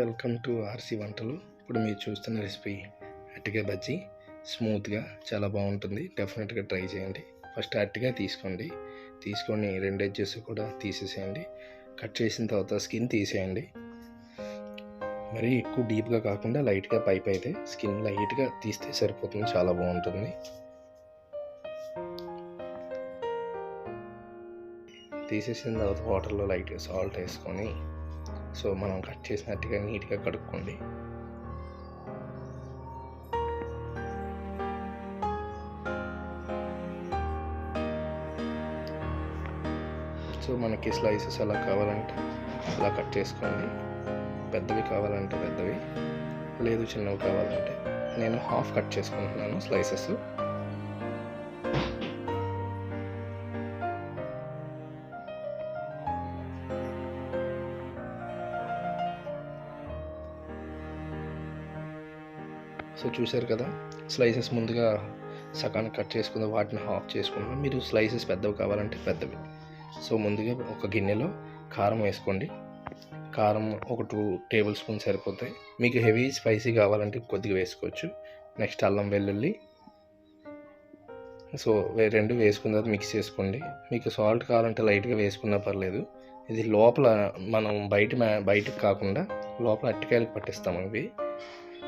Welcome to RC వంటలు. ఇప్పుడు మీరు చూస్తున్న రెసిపీ అట్టిగా బజ్జీ. స్మూత్గా చాలా బాగుంటుంది. డెఫినెట్గా ట్రై చేయండి. ఫస్ట్ అట్టిగా తీసుకోండి. తీసుకొని రెండు ఎడ్జెస్ కూడా తీసేసేయండి. కట్ చేసిన తర్వాత స్కిన్ తీసేయండి. మరీ ఎక్కువ డీప్గా కాకుండా లైట్గా పైప్ అయితే స్కిన్ లైట్గా తీస్తే సరిపోతుంది. చాలా బాగుంటుంది. తీసేసిన తర్వాత వాటర్లో లైట్గా సాల్ట్ వేసుకొని సో మనం కట్ చేసినట్టుగా నీట్గా కడుక్కోండి. సో మనకి స్లైసెస్ అలా కావాలంటే అలా కట్ చేసుకోండి. పెద్దవి కావాలంటే పెద్దవి లేదు చిన్నవి కావాలంటే. నేను హాఫ్ కట్ చేసుకుంటున్నాను స్లైసెస్. సో చూశారు కదా స్లైసెస్ ముందుగా సగానికి కట్ చేసుకుని వాటిని హాఫ్ చేసుకున్నాం మీరు స్లైసెస్ పెద్దవి కావాలంటే పెద్దవి. సో ముందుగా ఒక గిన్నెలో కారం వేసుకోండి. కారం ఒక టూ టేబుల్ స్పూన్ సరిపోతాయి. మీకు హెవీ స్పైసీ కావాలంటే కొద్దిగా వేసుకోవచ్చు. నెక్స్ట్ అల్లం వెల్లుల్లి. సో వే- రెండు వేసుకున్న తర్వాత మిక్స్ చేసుకోండి. మీకు సాల్ట్ కావాలంటే లైట్గా వేసుకున్నా పర్లేదు. ఇది లోపల మనం బయట బయటకు కాకుండా లోపల అట్టికాయలకు పట్టిస్తాం ఇవి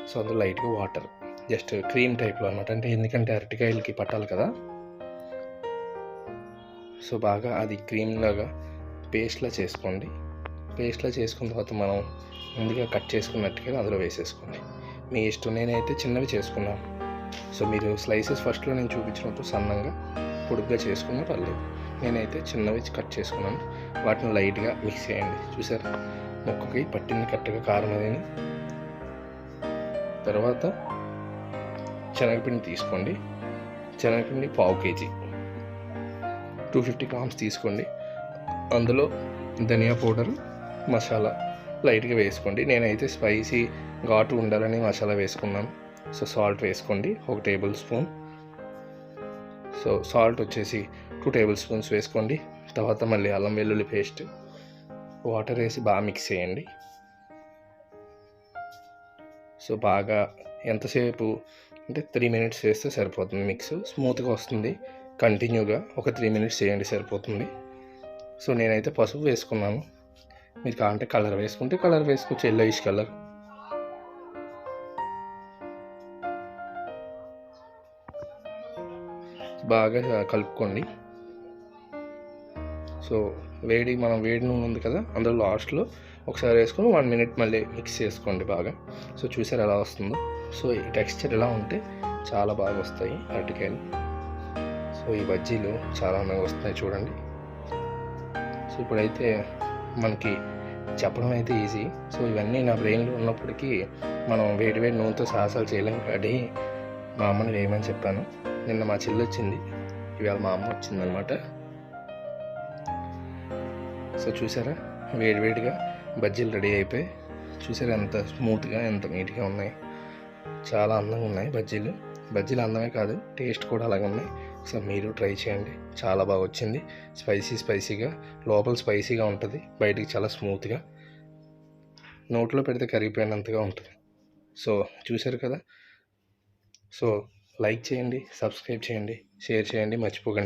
సో అందులో లైట్గా వాటర్. జస్ట్ క్రీమ్ టైప్లో అనమాట అంటే ఎందుకంటే అరటికాయలకి పట్టాలి కదా. సో బాగా అది క్రీమ్ లాగా పేస్ట్లా చేసుకోండి. పేస్ట్లా చేసుకున్న తర్వాత మనం ముందుగా కట్ చేసుకున్నట్టుగా అందులో వేసేసుకోండి. మీ ఇష్టం నేనైతే చిన్నవి చేసుకున్నాను. సో మీరు స్లైసెస్ ఫస్ట్లో నేను చూపించినప్పుడు సన్నంగా పొడుగ్గా చేసుకున్నా పర్లేదు. నేనైతే చిన్నవి కట్ చేసుకున్నాను. వాటిని లైట్గా మిక్స్ చేయండి. చూసారా? ముక్కకి పట్టింది కరెక్ట్గా కారం అనేది తర్వాత శనగపిండి తీసుకోండి. శనగపిండి పావు కేజీ. టూ ఫిఫ్టీ గ్రామ్స్ తీసుకోండి. అందులో ధనియా పౌడర్ మసాలా లైట్గా వేసుకోండి. నేనైతే స్పైసీ ఘాటు ఉండాలని మసాలా వేసుకున్నాను. సో సాల్ట్ వేసుకోండి. ఒక టేబుల్ స్పూన్. సో సాల్ట్ వచ్చేసి టూ టేబుల్ స్పూన్స్ వేసుకోండి. తర్వాత మళ్ళీ అల్లం వెల్లుల్లి పేస్ట్ వాటర్ వేసి బాగా మిక్స్ చేయండి. సో బాగా ఎంతసేపు అంటే త్రీ మినిట్స్ చేస్తే సరిపోతుంది మిక్స్. స్మూత్గా వస్తుంది. కంటిన్యూగా ఒక త్రీ మినిట్స్ చేయండి సరిపోతుంది. సో నేనైతే పసుపు వేసుకున్నాను. మీరు కావాలంటే కలర్ వేసుకుంటే కలర్ వేసుకోవచ్చు. ఎల్లోయిష్ కలర్ బాగా కలుపుకోండి. సో వేడి మనం వేడి నూనె ఉంది కదా అందులో లాస్ట్లో ఒకసారి వేసుకొని వన్ మినిట్ మళ్ళీ మిక్స్ చేసుకోండి బాగా. సో చూసారు ఎలా వస్తుందో? సో ఈ టెక్స్చర్ ఎలా ఉంటే చాలా బాగా వస్తాయి అరటికాయలు. సో ఈ బజ్జీలు చాలా అందంగా వస్తున్నాయి చూడండి. సో ఇప్పుడైతే మనకి చెప్పడం అయితే ఈజీ సో ఇవన్నీ నా బ్రెయిన్లో ఉన్నప్పటికీ మనం వేడి వేడి నూనెతో సాహసాలు చేయలేం కాబట్టి మా అమ్మని వేయమని చెప్పాను? నిన్న మా చెల్లి వచ్చింది. ఇవాళ మా అమ్మ వచ్చిందనమాట సో చూసారా? వేడివేడిగా బజ్జీలు రెడీ అయిపోయి చూసారు ఎంత స్మూత్గా ఎంత నీట్గా ఉన్నాయి. చాలా అందంగా ఉన్నాయి బజ్జీలు. బజ్జీలు అందమే కాదు టేస్ట్ కూడా అలాగే ఉన్నాయి. సో మీరు ట్రై చేయండి. చాలా బాగా వచ్చింది. స్పైసీ స్పైసీగా లోపల స్పైసీగా ఉంటుంది. బయటికి చాలా స్మూత్గా. నోట్లో పెడితే కరిగిపోయినంతగా ఉంటుంది. సో చూసారు కదా? సో లైక్ చేయండి సబ్స్క్రైబ్ చేయండి షేర్ చేయండి. మర్చిపోకండి.